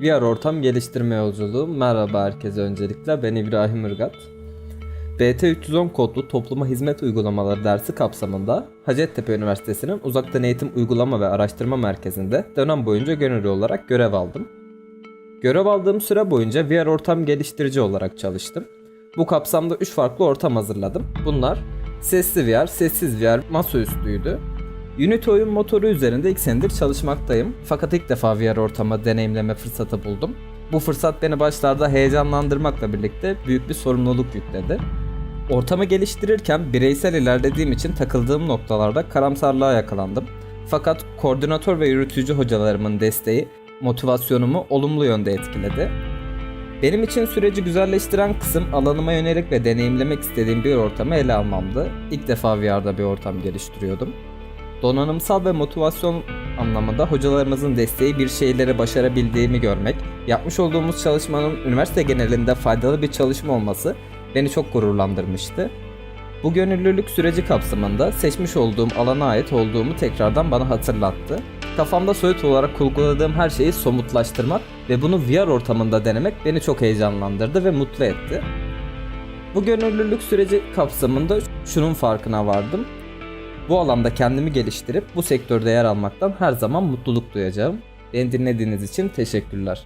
VR ortam geliştirme yolculuğu. Merhaba herkese öncelikle. Ben İbrahim Irgat. BT310 kodlu topluma hizmet uygulamaları dersi kapsamında Hacettepe Üniversitesi'nin uzaktan eğitim uygulama ve araştırma merkezinde dönem boyunca gönüllü olarak görev aldım. Görev aldığım süre boyunca VR ortam geliştirici olarak çalıştım. Bu kapsamda 3 farklı ortam hazırladım. Bunlar sesli VR, sessiz VR, masaüstüydü. Unity oyun motoru üzerinde ilk senedir çalışmaktayım. Fakat ilk defa VR ortamı deneyimleme fırsatı buldum. Bu fırsat beni başlarda heyecanlandırmakla birlikte büyük bir sorumluluk yükledi. Ortamı geliştirirken bireysel ilerlediğim için takıldığım noktalarda karamsarlığa yakalandım. Fakat koordinatör ve yürütücü hocalarımın desteği motivasyonumu olumlu yönde etkiledi. Benim için süreci güzelleştiren kısım alanıma yönelik ve deneyimlemek istediğim bir ortamı ele almamdı. İlk defa VR'da bir ortam geliştiriyordum. Donanımsal ve motivasyon anlamında hocalarımızın desteği bir şeyleri başarabildiğimi görmek, yapmış olduğumuz çalışmanın üniversite genelinde faydalı bir çalışma olması beni çok gururlandırmıştı. Bu gönüllülük süreci kapsamında seçmiş olduğum alana ait olduğumu tekrardan bana hatırlattı. Kafamda soyut olarak kurguladığım her şeyi somutlaştırmak ve bunu VR ortamında denemek beni çok heyecanlandırdı ve mutlu etti. Bu gönüllülük süreci kapsamında şunun farkına vardım. Bu alanda kendimi geliştirip bu sektörde yer almaktan her zaman mutluluk duyacağım. Beni dinlediğiniz için teşekkürler.